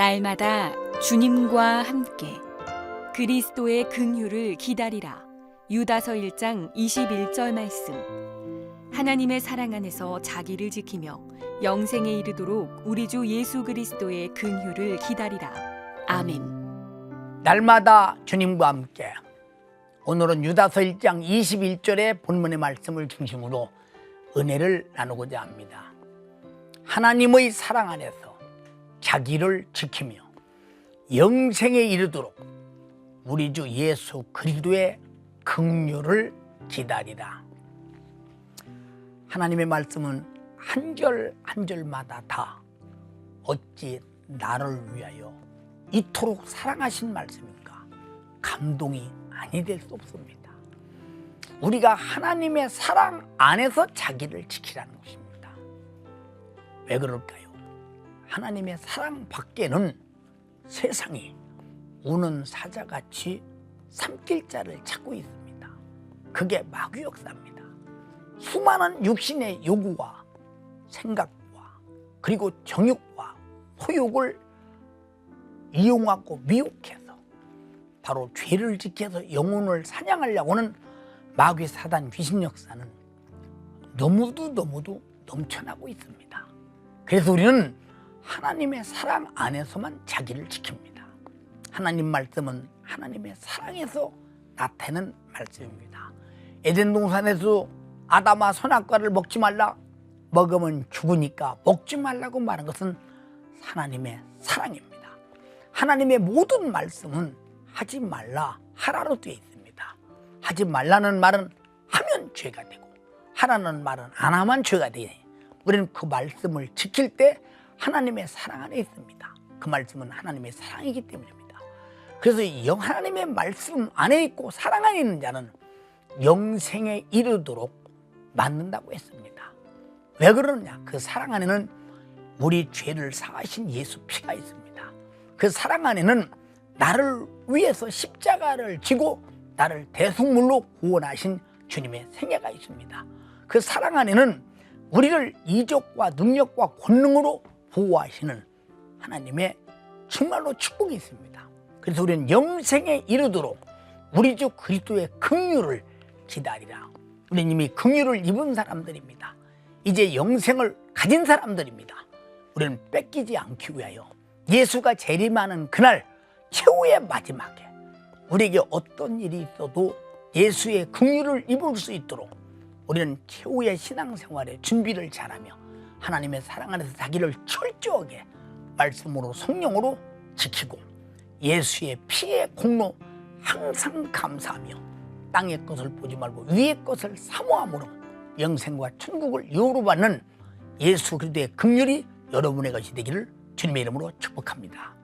날마다 주님과 함께 그리스도의 긍휼을 기다리라. 유다서 1장 21절 말씀. 하나님의 사랑 안에서 자기를 지키며 영생에 이르도록 우리 주 예수 그리스도의 긍휼을 기다리라. 아멘. 날마다 주님과 함께 오늘은 유다서 1장 21절의 본문의 말씀을 중심으로 은혜를 나누고자 합니다. 하나님의 사랑 안에서 자기를 지키며 영생에 이르도록 우리 주 예수 그리스도의 긍휼을 기다리라. 하나님의 말씀은 한절 한 절마다 다 어찌 나를 위하여 이토록 사랑하신 말씀인가 감동이 아니 될 수 없습니다. 우리가 하나님의 사랑 안에서 자기를 지키라는 것입니다. 왜 그럴까요? 하나님의 사랑 밖에는 세상이 우는 사자같이 삼킬 자를 찾고 있습니다. 그게 마귀 역사입니다. 수많은 육신의 요구와 생각과 그리고 정욕과 소욕을 이용하고 미혹해서 바로 죄를 지켜서 영혼을 사냥하려고는 마귀 사단 귀신 역사는 너무도 너무도 넘쳐나고 있습니다. 그래서 우리는 하나님의 사랑 안에서만 자기를 지킵니다. 하나님 말씀은 하나님의 사랑에서 나타내는 말씀입니다. 에덴 동산에서 아담아 선악과를 먹지 말라 먹으면 죽으니까 먹지 말라고 말한 것은 하나님의 사랑입니다. 하나님의 모든 말씀은 하지 말라 하라로 되어 있습니다. 하지 말라는 말은 하면 죄가 되고 하라는 말은 안 하면 죄가 되니 우리는 그 말씀을 지킬 때 하나님의 사랑 안에 있습니다. 그 말씀은 하나님의 사랑이기 때문입니다. 그래서 영 하나님의 말씀 안에 있고 사랑 안에 있는 자는 영생에 이르도록 만든다고 했습니다. 왜 그러느냐? 그 사랑 안에는 우리 죄를 사하신 예수 피가 있습니다. 그 사랑 안에는 나를 위해서 십자가를 지고 나를 대속물로 구원하신 주님의 생애가 있습니다. 그 사랑 안에는 우리를 이적과 능력과 권능으로 보호하시는 하나님의 정말로 축복이 있습니다. 그래서 우리는 영생에 이르도록 우리 주 그리스도의 긍휼을 기다리라. 우리는 이미 긍휼을 입은 사람들입니다. 이제 영생을 가진 사람들입니다. 우리는 뺏기지 않기 위하여 예수가 재림하는 그날 최후의 마지막에 우리에게 어떤 일이 있어도 예수의 긍휼을 입을 수 있도록 우리는 최후의 신앙생활에 준비를 잘하며 하나님의 사랑 안에서 자기를 철저하게 말씀으로 성령으로 지키고 예수의 피의 공로 항상 감사하며 땅의 것을 보지 말고 위의 것을 사모함으로 영생과 천국을 여우로 받는 예수 그리스도의 긍휼이 여러분의 것이 되기를 주님의 이름으로 축복합니다.